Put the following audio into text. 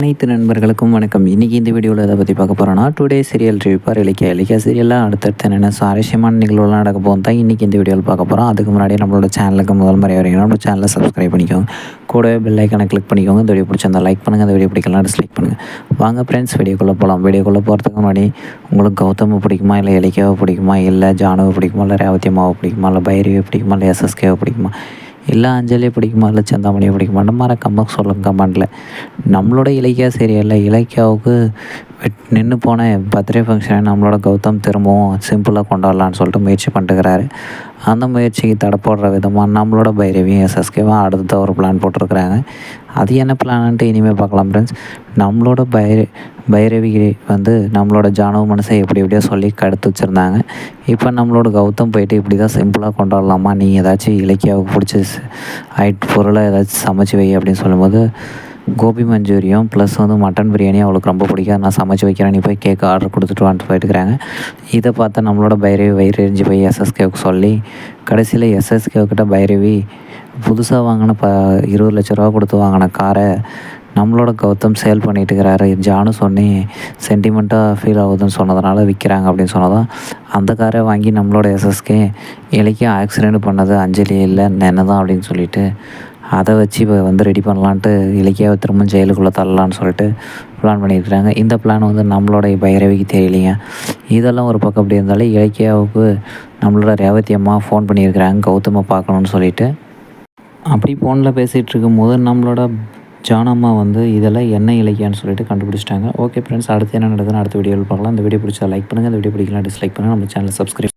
அனைத்து நண்பர்களுக்கும் வணக்கம். இன்றைக்கி இந்த வீடியோவில் எதை பற்றி பார்க்க போகிறோன்னா டுடே சீரியல் ரிவிப்பார் இலக்கிய இலக்கிய சீரியலில் அடுத்தடுத்து என்னென்ன சுவாரஸ்யமான நிகழ்வுலாம் நடக்க போகும் தான் இன்றைக்கி இந்த வீடியோவில் பார்க்க போகிறோம் அதுக்கு முன்னாடி நம்மளோட சேனலுக்கு முதல் முறை வரீங்கன்னா நம்ம சேனலை சப்ஸ்கிரைப் பண்ணிக்கோங்க. கூடவே பெல் ஐக்கனை கிளிக் பண்ணிக்கோங்க. இந்த வீடியோ பிடிச்சிருந்தா லைக் பண்ணுங்கள் இந்த வீடியோ பிடிக்கலாம் டிஸ்லைக் பண்ணுங்கள் வாங்க ஃப்ரெண்ட்ஸ் வீடியோக்குள்ளே போகலாம் வீடியோக்குள்ளே போகிறதுக்கு முன்னாடி உங்களுக்கு கௌதம பிடிக்குமா? இல்லை இலக்கியாவை பிடிக்குமா? இல்லை ஜானுவை பிடிக்குமா? இல்லை ரேவத்தியமாவை பிடிக்குமா? இல்லை பைரவியை பிடிக்குமா? இல்லை எஸ்எஸ்கேவை பிடிக்குமா? எல்லா அஞ்சலியை பிடிக்குமா? இல்லை செந்தாமணியை பிடிக்குமான்னு மறக்காம சொல்லுங்க கமெண்டில். நம்மளோட இலக்கியா சீரியலில் இலக்கியாவுக்கு நின்று போன பர்த்டே ஃபங்க்ஷனை நம்மளோட கௌதம் திரும்பவும் சிம்பிளாக கொண்டாடலான்னு சொல்லிட்டு முயற்சி பண்ணிட்டுக்கிறாரு அந்த முயற்சிக்கு தடை போடுற விதமாக நம்மளோட பைரவியும் எஸ்எஸ்கேவும் அடுத்த ஒரு பிளான் போட்டிருக்கிறாங்க. அது என்ன பிளான்ட்டு இனிமேல் பார்க்கலாம் ஃப்ரெண்ட்ஸ் நம்மளோட பைர பைரவி வந்து நம்மளோட ஜானவ மனசை எப்படி எப்படியோ சொல்லி கடுத்து வச்சுருந்தாங்க. இப்போ நம்மளோட கௌதம் போயிட்டு இப்படி தான் சிம்பிளாக கொண்டாடலாமா? நீ ஏதாச்சும் இலக்கியாவுக்கு பிடிச்ச ஐட் பொருளை ஏதாச்சும் சமைச்சு வை அப்படின்னு சொல்லும்போது கோபி மஞ்சூரியம் ப்ளஸ் வந்து மட்டன் பிரியாணி அவளுக்கு ரொம்ப பிடிக்கும் நான் சமைச்சு வைக்கிறேன் நீ போய் கேக் ஆர்டர் கொடுத்துட்டு வந்துட்டு போயிட்டுருக்காங்க. இதை பார்த்தா நம்மளோட பைரவி வயிறறிஞ்சு போய் எஸ்எஸ்கேவுக்கு சொல்லி கடைசியில் எஸ்எஸ்கேவுக்கிட்ட பைரவி புதுசாக வாங்கின ப இருபது லட்ச ரூபா கொடுத்து வாங்கின காரை நம்மளோட கௌதம் சேல் பண்ணிட்டு இருக்கிறாரு ஜானு சொன்னி சென்டிமெண்ட்டாக ஃபீல் ஆகுதுன்னு சொன்னதுனால விற்கிறாங்க அப்படின்னு சொன்னதான் அந்த காரை வாங்கி நம்மளோட எஸ்எஸ்கே இலைக்கு ஆக்சிடெண்ட் பண்ணது அஞ்சலி இல்லை என்ன தான் அப்படின்னு சொல்லிட்டு அதை வச்சு இப்போ வந்து ரெடி பண்ணலான்ட்டு இலக்கியாவை திரும்ப ஜெயிலுக்குள்ளே தள்ளலான்னு சொல்லிட்டு பிளான் பண்ணியிருக்கிறாங்க. இந்த பிளான் வந்து நம்மளோட பைரவிக்கு தெரியலைங்க. இதெல்லாம் ஒரு பக்கம் அப்படி இருந்தாலும் இலக்கியாவுக்கு நம்மளோட ரேவதி அம்மா ஃபோன் பண்ணியிருக்கிறாங்க கௌதமை பார்க்கணுன்னு சொல்லிட்டு. அப்படி ஃபோனில் பேசிகிட்டு இருக்கும்போது நம்மளோட ஜானம்மா வந்து இதெல்லாம் என்ன இலக்கியான்னு சொல்லிட்டு கண்டுபிடிச்சிட்டாங்க. ஓகே ஃப்ரெண்ட்ஸ் அடுத்து என்ன நடக்குதுன்னு அடுத்த வீடியோவில் பார்க்கலாம். இந்த வீடியோ பிடிச்சா லைக் பண்ணுங்கள் இந்த வீடியோ பிடிக்கலாம் டிஸ்லைக் பண்ணுங்கள் நம்ம சேனல் சப்ஸ்கிரைப்